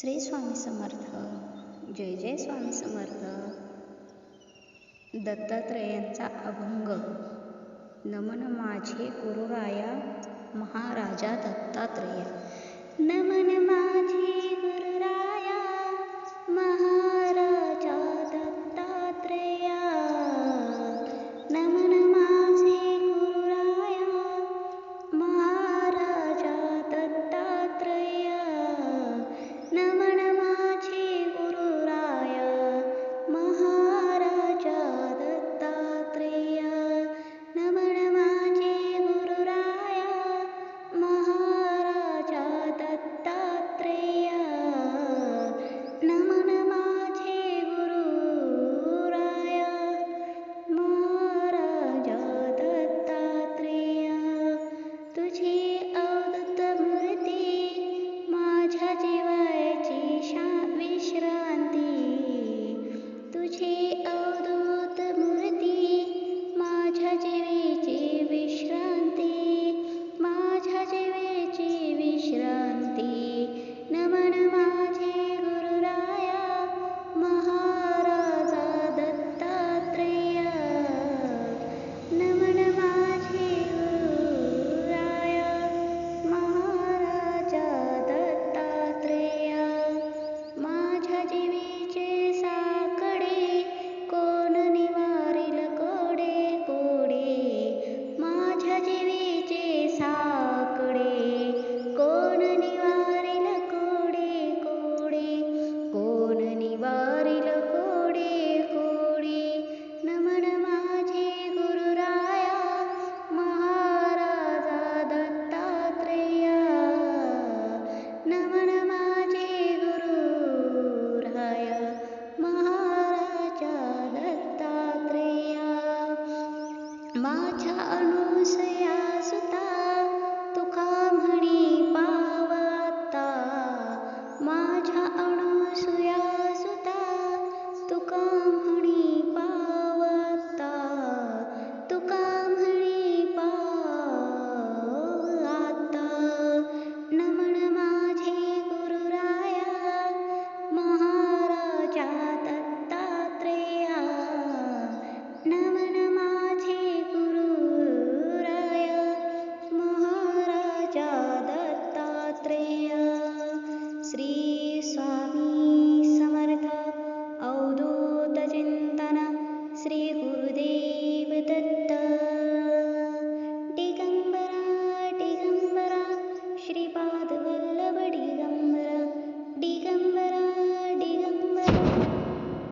श्री स्वामी समर्थ. जय जय स्वामी समर्थ. दत्तात्रयांचा अभंग. नमन माझे गुरुराया महाराजा दत्तात्रय. नमन